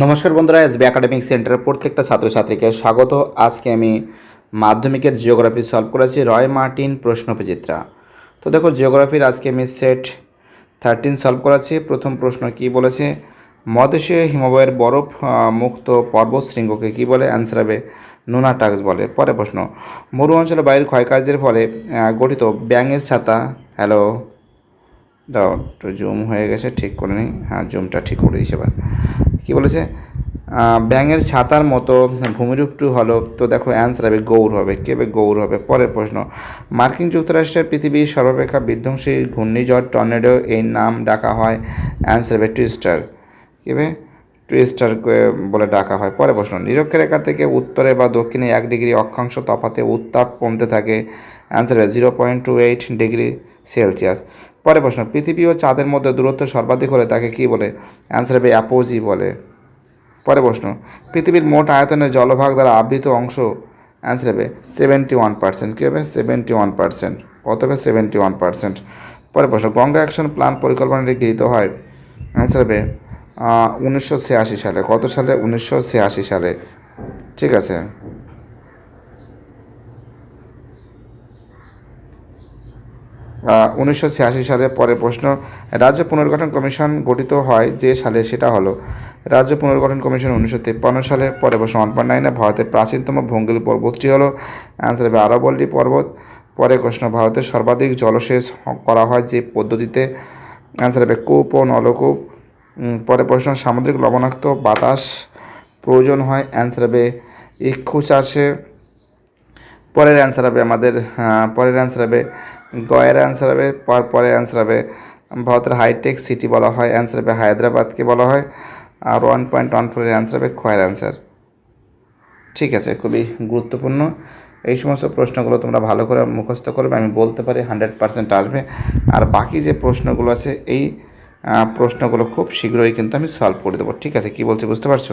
নমস্কার বন্ধুরা SB academic সেন্টারের প্রত্যেকটা ছাত্রছাত্রীকে স্বাগত। আজকে আমি মাধ্যমিকের জিওগ্রাফি সলভ করেছি রয় মার্টিন প্রশ্ন বিচিত্রা তো দেখো জিওগ্রাফির আজকে আমি সেট থার্টিন সলভ করাচ্ছি। প্রথম প্রশ্ন কি বলেছে? মদেশীয় হিমবাহের বরফ মুক্ত পর্বত শৃঙ্গকে কি বলে? অ্যান্সার হবে নুনাটাক্স বলে। পরে প্রশ্ন, মরু অঞ্চলে বাইরের ক্ষয়কার্যের ফলে গঠিত ব্যাঙের ছাতা হ্যালো দাও, একটু জুম হয়ে গেছে, ঠিক করে নিই হ্যাঁ জুমটা ঠিক করে দিয়েছে এবার। কী বলেছে? ব্যাঙের ছাতার মতো ভূমিরূপটি হলো, তো দেখো অ্যান্সার হবে গৌর হবে, কে হবে গৌর হবে? পরের প্রশ্ন, মার্কিন যুক্তরাষ্ট্রের পৃথিবীর সর্বাপেক্ষা বিধ্বংসী ঘূর্ণিঝড় টর্নেডো এই নাম ডাকা হয় অ্যান্সার হবে টুইস্টার। কী হবে? টুইস্টার বলে ডাকা হয়। পরের প্রশ্ন নিরক্ষরেখা থেকে উত্তরে বা দক্ষিণে এক ডিগ্রি অক্ষাংশ তফাতে উত্তাপ কমতে থাকে অ্যান্সার হবে zero point two eight degree Celsius পরে প্রশ্ন, পৃথিবী ও চাঁদের মধ্যে দূরত্ব সর্বাধিক হলে তাকে কী বলে? অ্যান্সার হবে অ্যাপোজি বলে। পরে প্রশ্ন, পৃথিবীর মোট আয়তনের জলভাগ দ্বারা আবৃত অংশ অ্যান্সার হবে সেভেন্টি ওয়ান পার্সেন্ট কী হবে? সেভেন্টি ওয়ান পার্সেন্ট কত হবে? সেভেন্টি ওয়ান পার্সেন্ট পরে প্রশ্ন, গঙ্গা অ্যাকশন প্ল্যান পরিকল্পনাটি গৃহীত হয় অ্যান্সার হবে উনিশশো ছিয়াশি সালে। কত সালে? উনিশশো ছিয়াশি সালে। ঠিক আছে। উনিশশো ছিয়াশি সালে পরে প্রশ্ন, রাজ্য পুনর্গঠন কমিশন গঠিত হয় যে সালে সেটা হলো। রাজ্য পুনর্গঠন কমিশন উনিশশো তিপ্পান্ন সালে পরে প্রশ্ন ওয়ান পয়েন্ট নাইনে ভারতের প্রাচীনতম ভঙ্গিল পর্বতটি হলো? অ্যান্সার হবে আরাবল্লী পর্বত। পরে প্রশ্ন, ভারতের সর্বাধিক জলসেচ করা হয় যে পদ্ধতিতে? অ্যান্সার হবে কূপ ও নলকূপ। পরে প্রশ্ন, সামুদ্রিক লবণাক্ত বাতাস প্রয়োজন হয়? অ্যান্সার হবে ইক্ষু চাষে। পরের অ্যান্সার হবে আমাদের পরের অ্যান্সার হবে গয়ের অ্যান্সার হবে পর পরের অ্যান্সার হবে। ভারতের হাইটেক সিটি বলা হয় অ্যান্সার হবে হায়দ্রাবাদকে বলা হয়। আর ওয়ান পয়েন্ট ওয়ান ফোরের অ্যান্সার হবে খয়ের অ্যান্সার ঠিক আছে, খুবই গুরুত্বপূর্ণ। এই সমস্ত প্রশ্নগুলো তোমরা ভালো করে মুখস্থ করবে আমি বলতে পারি হান্ড্রেড পার্সেন্ট আসবে। আর বাকি যে প্রশ্নগুলো আছে, এই প্রশ্নগুলো খুব শীঘ্রই কিন্তু আমি সলভ করে দেবো। ঠিক আছে, কি বলছি বুঝতে পারছ?